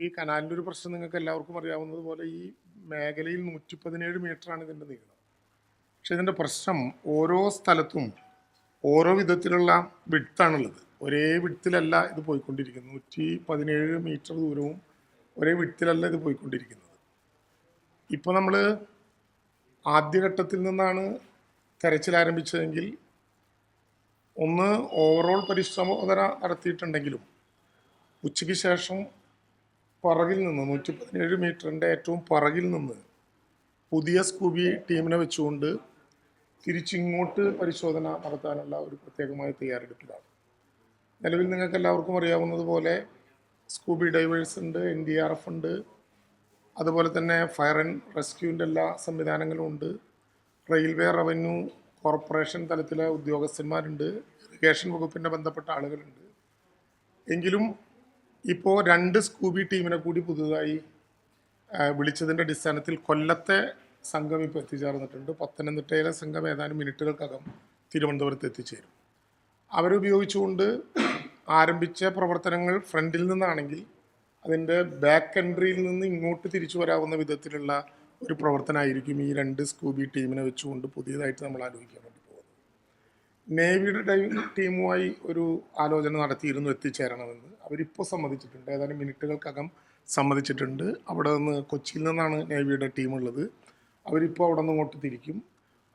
ഈ കനാലിന്റെ ഒരു പ്രശ്നം നിങ്ങൾക്ക് എല്ലാവർക്കും അറിയാവുന്നത് പോലെ ഈ മേഖലയിൽ നൂറ്റി പതിനേഴ് മീറ്ററാണ് ഇതിന്റെ നീളം. പക്ഷെ ഇതിന്റെ പ്രശ്നം ഓരോ സ്ഥലത്തും ഓരോ വിധത്തിലുള്ള വിട്ടാണുള്ളത് ഒരേ വിട്ടിലല്ല ഇത് പോയിക്കൊണ്ടിരിക്കുന്നത്. നൂറ്റി പതിനേഴ് മീറ്റർ ദൂരവും ഒരേ വിട്ടിലല്ല ഇത് പോയിക്കൊണ്ടിരിക്കുന്നത്. ഇപ്പോൾ നമ്മൾ ആദ്യഘട്ടത്തിൽ നിന്നാണ് തെരച്ചിൽ ആരംഭിച്ചതെങ്കിൽ ഒന്ന് ഓവറോൾ പരിശ്രമോധന നടത്തിയിട്ടുണ്ടെങ്കിലും ഉച്ചയ്ക്ക് ശേഷം പുറകിൽ നിന്ന് നൂറ്റി പതിനേഴ് മീറ്ററിന്റെ ഏറ്റവും പുറകിൽ നിന്ന് പുതിയ സ്കൂബി ടീമിനെ വെച്ചുകൊണ്ട് തിരിച്ചിങ്ങോട്ട് പരിശോധന നടത്താനുള്ള ഒരു പ്രത്യേകമായ തയ്യാറെടുപ്പിലാണ്. നിലവിൽ നിങ്ങൾക്ക് എല്ലാവർക്കും അറിയാവുന്നത് പോലെ സ്കൂബി ഡൈവേഴ്സ് ഉണ്ട് എൻ ഡി ആർ എഫ് ഉണ്ട് അതുപോലെ തന്നെ ഫയർ ആൻഡ് റെസ്ക്യൂവിന്റെ എല്ലാ സംവിധാനങ്ങളും ഉണ്ട്. റെയിൽവേ റവന്യൂ കോർപ്പറേഷൻ തലത്തിലെ ഉദ്യോഗസ്ഥന്മാരുണ്ട് ഇറിഗേഷൻ വകുപ്പിന്റെ ബന്ധപ്പെട്ട ആളുകളുണ്ട്. എങ്കിലും ഇപ്പോൾ രണ്ട് സ്കൂബി ടീമിനെ കൂടി പുതുതായി വിളിച്ചതിന്റെ അടിസ്ഥാനത്തിൽ കൊല്ലത്തെ സംഘം ഇപ്പോൾ എത്തിച്ചേർന്നിട്ടുണ്ട്. പത്തനംതിട്ടയിലെ സംഘം ഏതാനും മിനിറ്റുകൾക്കകം തിരുവനന്തപുരത്ത് എത്തിച്ചേരും. അവരുപയോഗിച്ചുകൊണ്ട് ആരംഭിച്ച പ്രവർത്തനങ്ങൾ ഫ്രണ്ടിൽ നിന്നാണെങ്കിൽ അതിന്റെ ബാക്ക് എൻട്രിയിൽ നിന്ന് ഇങ്ങോട്ട് തിരിച്ചു വരാവുന്ന വിധത്തിലുള്ള ഒരു പ്രവർത്തനമായിരിക്കും ഈ രണ്ട് സ്കൂബി ടീമിനെ വെച്ചുകൊണ്ട് പുതിയതായിട്ട് നമ്മൾ പോകുന്നത് നേവിയുടെ ടീമുമായി ഒരു ആലോചന നടത്തിയിരുന്നു എത്തിച്ചേരണമെന്ന്. അവരിപ്പോൾ സമ്മതിച്ചിട്ടുണ്ട്. ഏതാനും മിനിറ്റുകൾക്കകം സമ്മതിച്ചിട്ടുണ്ട്. അവിടെ നിന്ന് കൊച്ചിയിൽ നിന്നാണ് നേവിയുടെ ടീമുള്ളത്. അവരിപ്പോൾ അവിടെ നിന്ന് ഇങ്ങോട്ട് തിരിക്കും.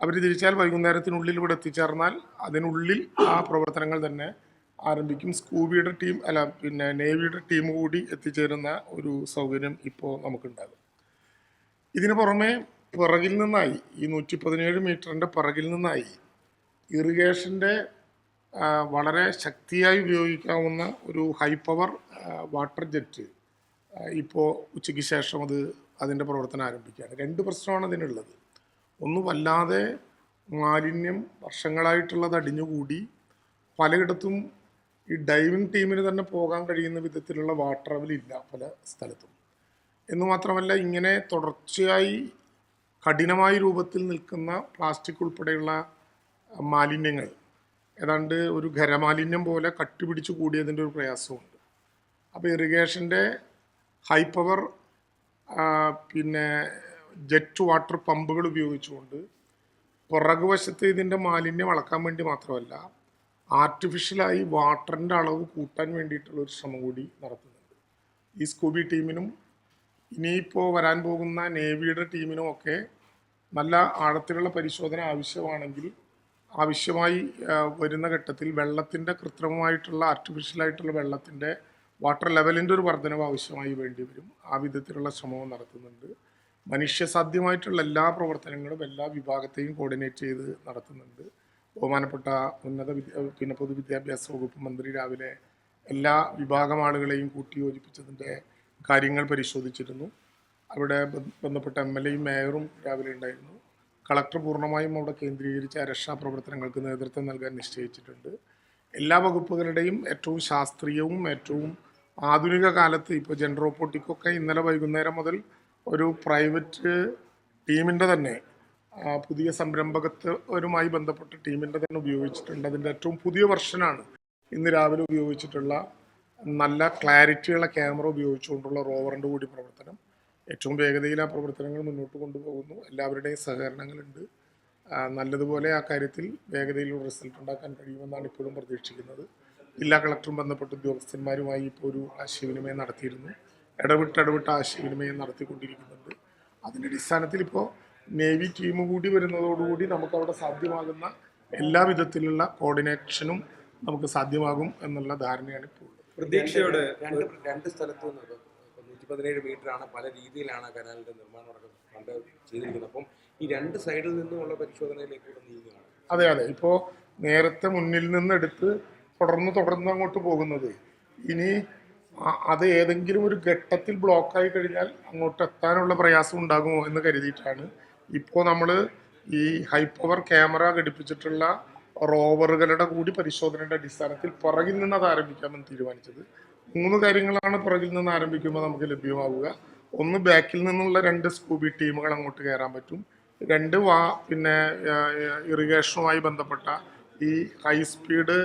അവർ തിരിച്ചാൽ വൈകുന്നേരത്തിനുള്ളിൽ ഇവിടെ എത്തിച്ചേർന്നാൽ അതിനുള്ളിൽ ആ പ്രവർത്തനങ്ങൾ തന്നെ ആരംഭിക്കും. സ്കൂബിയുടെ ടീം അല്ല പിന്നെ നേവിയുടെ ടീം കൂടി എത്തിച്ചേരുന്ന ഒരു സൗകര്യം ഇപ്പോൾ നമുക്കുണ്ടാകും. ഇതിന് പുറമെ പിറകിൽ നിന്നായി ഈ നൂറ്റി പതിനേഴ് മീറ്ററിന്റെ പിറകിൽ നിന്നായി ഇറിഗേഷന്റെ വളരെ ശക്തിയായി ഉപയോഗിക്കാവുന്ന ഒരു ഹൈ പവർ വാട്ടർ ജെറ്റ് ഇപ്പോൾ ഉച്ചയ്ക്ക് ശേഷം അത് അതിന്റെ പ്രവർത്തനം ആരംഭിക്കുകയാണ്. രണ്ട് പ്രശ്നമാണ് അതിനുള്ളത്. ഒന്ന് വല്ലാതെ മാലിന്യം വർഷങ്ങളായിട്ടുള്ളത് അടിഞ്ഞുകൂടി പലയിടത്തും ഈ ഡൈവിംഗ് ടീമിന് തന്നെ പോകാൻ കഴിയുന്ന വിധത്തിലുള്ള വാട്ടർ ഇല്ല പല സ്ഥലത്തും. എന്ന് മാത്രമല്ല ഇങ്ങനെ തുടർച്ചയായി കഠിനമായ രൂപത്തിൽ നിൽക്കുന്ന പ്ലാസ്റ്റിക് ഉൾപ്പെടെയുള്ള മാലിന്യങ്ങൾ. ഏതാണ്ട് ഒരു ഖരമാലിന്യം പോലെ കട്ടിപിടിച്ച് കൂടിയതിന്റെ ഒരു പ്രയാസമുണ്ട്. അപ്പോൾ ഇറിഗേഷന്റെ ഹൈ പവർ പിന്നെ ജെറ്റ് വാട്ടർ പമ്പുകൾ ഉപയോഗിച്ചുകൊണ്ട് പുറകുവശത്ത് ഇതിന്റെ മാലിന്യം അളക്കാൻ വേണ്ടി മാത്രമല്ല ആർട്ടിഫിഷ്യലായി വാട്ടറിന്റെ അളവ് കൂട്ടാൻ വേണ്ടിയിട്ടുള്ള ഒരു ശ്രമം കൂടി നടത്തുന്നുണ്ട്. ഈ സ്കൂബി ടീമിനും ഇനിയിപ്പോൾ വരാൻ പോകുന്ന നേവിയുടെ ടീമിനും ഒക്കെ നല്ല ആഴത്തിലുള്ള പരിശോധന ആവശ്യമാണെങ്കിൽ ആവശ്യമായി വരുന്ന ഘട്ടത്തിൽ വെള്ളത്തിന്റെ കൃത്രിമമായിട്ടുള്ള ആർട്ടിഫിഷ്യലായിട്ടുള്ള വെള്ളത്തിന്റെ വാട്ടർ ലെവലിന്റെ ഒരു വർധനവ് ആവശ്യമായി വേണ്ടി വരും. ആ വിധത്തിലുള്ള ശ്രമവും നടത്തുന്നുണ്ട്. മനുഷ്യസാധ്യമായിട്ടുള്ള എല്ലാ പ്രവർത്തനങ്ങളും എല്ലാ വിഭാഗത്തെയും കോർഡിനേറ്റ് ചെയ്ത് നടത്തുന്നുണ്ട്. ബഹുമാനപ്പെട്ട ഉന്നത പിന്നെ പൊതുവിദ്യാഭ്യാസ വകുപ്പ് മന്ത്രി രാവിലെ എല്ലാ വിഭാഗം ആളുകളെയും കൂട്ടി യോജിപ്പിച്ചതിന്റെ കാര്യങ്ങൾ പരിശോധിച്ചിരുന്നു. അവിടെ ബന്ധപ്പെട്ട എം എൽ എയും മേയറും രാവിലെ ഉണ്ടായിരുന്നു. കളക്ടർ പൂർണമായും അവിടെ കേന്ദ്രീകരിച്ച രക്ഷാ പ്രവർത്തനങ്ങൾക്ക് നേതൃത്വം നൽകാൻ നിശ്ചയിച്ചിട്ടുണ്ട്. എല്ലാ വകുപ്പുകളുടെയും ഏറ്റവും ശാസ്ത്രീയവും ഏറ്റവും ആധുനിക കാലത്ത് ഇപ്പോൾ ജെൻഡ്രോപോട്ടിക്കൊക്കെ ഇന്നലെ വൈകുന്നേരം മുതൽ ഒരു പ്രൈവറ്റ് ടീമിന്റെ തന്നെ പുതിയ സംരംഭകത്വരുമായി ബന്ധപ്പെട്ട ടീമിന്റെ തന്നെ ഉപയോഗിച്ചിട്ടുണ്ട്. അതിന്റെ ഏറ്റവും പുതിയ വെർഷനാണ് ഇന്ന് രാവിലെ ഉപയോഗിച്ചിട്ടുള്ള നല്ല ക്ലാരിറ്റിയുള്ള ക്യാമറ ഉപയോഗിച്ചുകൊണ്ടുള്ള റോവറിന്റെ കൂടി പ്രവർത്തനം. ഏറ്റവും വേഗതയിൽ ആ പ്രവർത്തനങ്ങൾ മുന്നോട്ട് കൊണ്ടുപോകുന്നു. എല്ലാവരുടെയും സഹകരണങ്ങളുണ്ട്. നല്ലതുപോലെ ആ കാര്യത്തിൽ വേഗതയിലുള്ള റിസൾട്ട് ഉണ്ടാക്കാൻ കഴിയുമെന്നാണ് ഇപ്പോഴും പ്രതീക്ഷിക്കുന്നത്. ജില്ലാ കളക്ടറും ബന്ധപ്പെട്ട ഉദ്യോഗസ്ഥന്മാരുമായി ഇപ്പോൾ ഒരു ആശയവിനിമയം നടത്തിയിരുന്നു. ഇടവിട്ട് ഇടവിട്ട് ആശയവിനിമയം നടത്തിക്കൊണ്ടിരിക്കുന്നുണ്ട്. അതിന്റെ അടിസ്ഥാനത്തിൽ ഇപ്പോൾ നേവി ടീം കൂടി വരുന്നതോടുകൂടി നമുക്ക് അവിടെ സാധ്യമാകുന്ന എല്ലാ വിധത്തിലുള്ള കോർഡിനേഷനും നമുക്ക് സാധ്യമാകും എന്നുള്ള ധാരണയാണ് ഇപ്പോൾ പ്രതീക്ഷയോടെ രണ്ട് രണ്ട് സ്ഥലത്തു നിന്ന് നൂറ്റി പതിനേഴ് മീറ്റർ ആണ് പല രീതിയിലാണ് കനാലിന്റെ നിർമ്മാണം അടക്കം കണ്ട് ചെയ്തിരിക്കുന്നത്. അപ്പം ഈ രണ്ട് സൈഡിൽ നിന്നുമുള്ള പരിശോധനയിലേക്ക് നീങ്ങുകയാണ്. അതെ അതെ. ഇപ്പോൾ നേരത്തെ മുന്നിൽ നിന്ന് എടുത്ത് തുടർന്ന് തുടർന്ന് അങ്ങോട്ട് പോകുന്നത്. ഇനി അത് ഏതെങ്കിലും ഒരു ഘട്ടത്തിൽ ബ്ലോക്കായി കഴിഞ്ഞാൽ അങ്ങോട്ട് എത്താനുള്ള പ്രയാസം ഉണ്ടാകുമോ എന്ന് കരുതിയിട്ടാണ് ഇപ്പോൾ നമ്മൾ ഈ ഹൈ പവർ ക്യാമറ ഘടിപ്പിച്ചിട്ടുള്ള റോവറുകളുടെ കൂടി പരിശോധനയുടെ അടിസ്ഥാനത്തിൽ പുറകിൽ നിന്ന് അത് ആരംഭിക്കാമെന്ന് തീരുമാനിച്ചത്. മൂന്ന് കാര്യങ്ങളാണ് പുറകിൽ നിന്ന് ആരംഭിക്കുമ്പോൾ നമുക്ക് ലഭ്യമാവുക. ഒന്ന് ബാക്കിൽ നിന്നുള്ള രണ്ട് സ്കൂബി ടീമുകൾ അങ്ങോട്ട് കയറാൻ പറ്റും. രണ്ട് വാ പിന്നെ ഇറിഗേഷനുമായി ബന്ധപ്പെട്ട ഈ ഹൈ സ്പീഡ്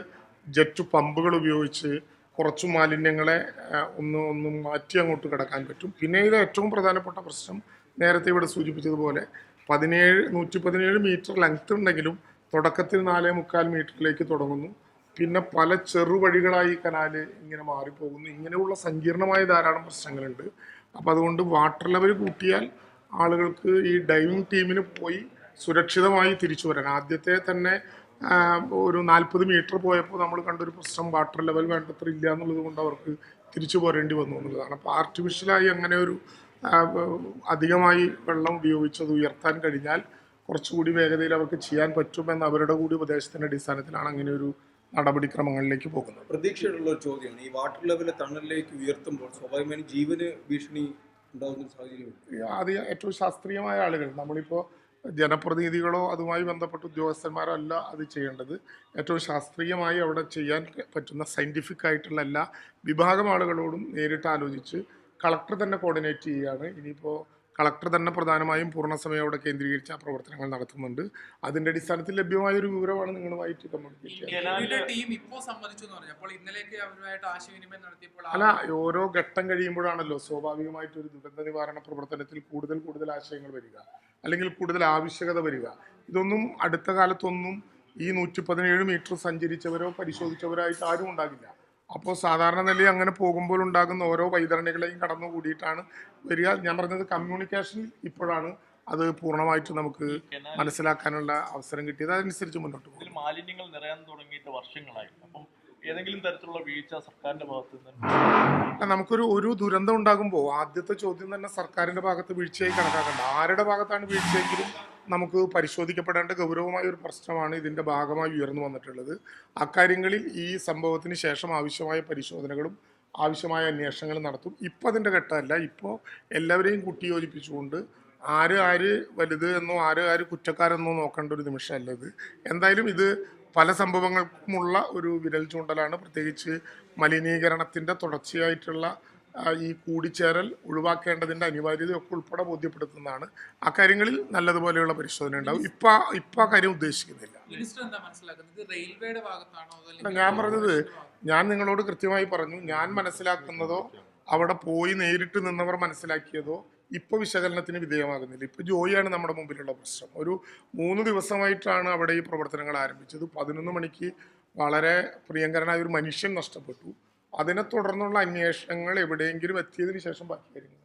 ജെറ്റ് പമ്പുകൾ ഉപയോഗിച്ച് കുറച്ച് മാലിന്യങ്ങളെ ഒന്ന് ഒന്ന് മാറ്റി അങ്ങോട്ട് കിടക്കാൻ പറ്റും. പിന്നെ ഇത് ഏറ്റവും പ്രധാനപ്പെട്ട പ്രശ്നം നേരത്തെ ഇവിടെ സൂചിപ്പിച്ചതുപോലെ പതിനേഴ് നൂറ്റി പതിനേഴ് മീറ്റർ ലെങ്ത് ഉണ്ടെങ്കിലും തുടക്കത്തിൽ നാലേ മുക്കാൽ മീറ്ററിലേക്ക് തുടങ്ങുന്നു. പിന്നെ പല ചെറുവഴികളായി കനാല് ഇങ്ങനെ മാറിപ്പോകുന്നു. ഇങ്ങനെയുള്ള സങ്കീർണമായ ധാരാളം പ്രശ്നങ്ങളുണ്ട്. അപ്പോൾ അതുകൊണ്ട് വാട്ടർ ലെവൽ കൂട്ടിയാൽ ആളുകൾക്ക് ഈ ഡൈവിംഗ് ടീമിന് പോയി സുരക്ഷിതമായി തിരിച്ചു വരാൻ. ആദ്യത്തെ തന്നെ ഒരു നാൽപ്പത് മീറ്റർ പോയപ്പോൾ നമ്മൾ കണ്ടൊരു പ്രശ്നം വാട്ടർ ലെവൽ വേണ്ടത്ര ഇല്ല എന്നുള്ളത് കൊണ്ട് അവർക്ക് തിരിച്ചു പോരേണ്ടി വന്നു എന്നുള്ളതാണ്. അപ്പോൾ ആർട്ടിഫിഷ്യലായി അങ്ങനെ ഒരു അധികമായി വെള്ളം ഉപയോഗിച്ചത് ഉയർത്താൻ കഴിഞ്ഞാൽ കുറച്ചുകൂടി വേഗതയിൽ അവർക്ക് ചെയ്യാൻ പറ്റുമെന്ന് അവരുടെ കൂടി ഉപദേശത്തിന്റെ അടിസ്ഥാനത്തിലാണ് അങ്ങനെ ഒരു നടപടിക്രമങ്ങളിലേക്ക് പോകുന്നത് പ്രതീക്ഷയുള്ള ഒരു ചോദ്യമാണ്. ഈ വാട്ടർ ലെവൽ തണലിലേക്ക് ഉയർത്തുമ്പോൾ സ്വാഭാവികമായും ജീവന് ഭീഷണി ഉണ്ടാകുന്ന അത് ഏറ്റവും ശാസ്ത്രീയമായ ആളുകൾ. നമ്മളിപ്പോൾ ജനപ്രതിനിധികളോ അതുമായി ബന്ധപ്പെട്ട ഉദ്യോഗസ്ഥന്മാരോ അല്ല അത് ചെയ്യേണ്ടത്. ഏറ്റവും ശാസ്ത്രീയമായി അവിടെ ചെയ്യാൻ പറ്റുന്ന സയന്റിഫിക് ആയിട്ടുള്ള എല്ലാ വിഭാഗം ആളുകളോടും നേരിട്ട് ആലോചിച്ച് കളക്ടർ തന്നെ കോർഡിനേറ്റ് ചെയ്യുകയാണ് ഇനിയിപ്പോൾ കളക്ടർ തന്നെ പ്രധാനമായും പൂർണസമയം അവിടെ കേന്ദ്രീകരിച്ച് ആ പ്രവർത്തനങ്ങൾ നടത്തുന്നുണ്ട്. അതിന്റെ അടിസ്ഥാനത്തിൽ ലഭ്യമായ ഒരു വിവരമാണ് നിങ്ങളുമായിട്ട് കമ്മ്യൂണിക്കേറ്റ് അല്ല ഓരോ ഘട്ടം കഴിയുമ്പോഴാണല്ലോ സ്വാഭാവികമായിട്ട് ഒരു ദുരന്ത നിവാരണ പ്രവർത്തനത്തിൽ കൂടുതൽ കൂടുതൽ ആശയങ്ങൾ വരിക. അല്ലെങ്കിൽ കൂടുതൽ ആവശ്യകത വരിക. ഇതൊന്നും അടുത്ത കാലത്തൊന്നും ഈ നൂറ്റി പതിനേഴ് മീറ്റർ സഞ്ചരിച്ചവരോ പരിശോധിച്ചവരോ ആയിട്ട് ആരും ഉണ്ടാകില്ല. അപ്പോൾ സാധാരണ നിലയിൽ അങ്ങനെ പോകുമ്പോൾ ഉണ്ടാകുന്ന ഓരോ വൈതരണികളെയും കടന്നു കൂടിയിട്ടാണ് വരിക. ഞാൻ പറഞ്ഞത് കമ്മ്യൂണിക്കേഷൻ ഇപ്പോഴാണ് അത് പൂർണമായിട്ട് നമുക്ക് മനസ്സിലാക്കാനുള്ള അവസരം കിട്ടിയത്. അതനുസരിച്ച് മുന്നോട്ട് പോകും. മാലിന്യങ്ങൾ നിറയാൻ തുടങ്ങിയിട്ട് വർഷങ്ങളായി. അപ്പം ഏതെങ്കിലും തരത്തിലുള്ള വീഴ്ച സർക്കാരിന്റെ ഭാഗത്ത് നിന്ന് നമുക്കൊരു ഒരു ദുരന്തം ഉണ്ടാകുമ്പോൾ ആദ്യത്തെ ചോദ്യം തന്നെ സർക്കാരിന്റെ ഭാഗത്ത് വീഴ്ചയായി കണക്കാക്കണ്ട. ആരുടെ ഭാഗത്താണ് വീഴ്ചയെങ്കിലും നമുക്ക് പരിശോധിക്കപ്പെടേണ്ട ഗൗരവമായ ഒരു പ്രശ്നമാണ് ഇതിന്റെ ഭാഗമായി ഉയർന്നു വന്നിട്ടുള്ളത്. അക്കാര്യങ്ങളിൽ ഈ സംഭവത്തിന് ശേഷം ആവശ്യമായ പരിശോധനകളും ആവശ്യമായ അന്വേഷണങ്ങളും നടത്തും. ഇപ്പോൾ അതിന്റെ ഘട്ടമല്ല. ഇപ്പോൾ എല്ലാവരെയും കൂട്ടിയോജിപ്പിച്ചുകൊണ്ട് ആര് ആര് വലുത് എന്നോ ആര് ആര് കുറ്റക്കാരെന്നോ നോക്കേണ്ട ഒരു നിമിഷമല്ല ഇത്. എന്തായാലും ഇത് പല സംഭവങ്ങൾക്കുമുള്ള ഒരു വിരൽ ചൂണ്ടലാണ്. പ്രത്യേകിച്ച് മലിനീകരണത്തിന്റെ തുടർച്ചയായിട്ടുള്ള ഈ കൂടിച്ചേരൽ ഒഴിവാക്കേണ്ടതിന്റെ അനിവാര്യതയൊക്കെ ഉൾപ്പെടെ ബോധ്യപ്പെടുത്തുന്നതാണ്. ആ കാര്യങ്ങളിൽ നല്ലതുപോലെയുള്ള പരിശോധന ഉണ്ടാവും. ഇപ്പം ഇപ്പം ആ കാര്യം ഉദ്ദേശിക്കുന്നില്ല. ഞാൻ പറഞ്ഞത് ഞാൻ നിങ്ങളോട് കൃത്യമായി പറഞ്ഞു ഞാൻ മനസ്സിലാക്കുന്നതോ അവിടെ പോയി നേരിട്ട് നിന്നവർ മനസ്സിലാക്കിയതോ ഇപ്പൊ വിശകലനത്തിന് വിധേയമാകുന്നില്ല. ഇപ്പൊ ജോയിയാണ് നമ്മുടെ മുമ്പിലുള്ള പ്രശ്നം. ഒരു മൂന്ന് ദിവസമായിട്ടാണ് അവിടെ ഈ പ്രവർത്തനങ്ങൾ ആരംഭിച്ചത്. പതിനൊന്ന് മണിക്ക് വളരെ പ്രിയങ്കരനായ ഒരു മനുഷ്യൻ നഷ്ടപ്പെട്ടു. അതിനെ തുടർന്നുള്ള അന്വേഷണങ്ങൾ എവിടെയെങ്കിലും എത്തിയതിനു ശേഷം ബാക്കി കാര്യങ്ങൾ.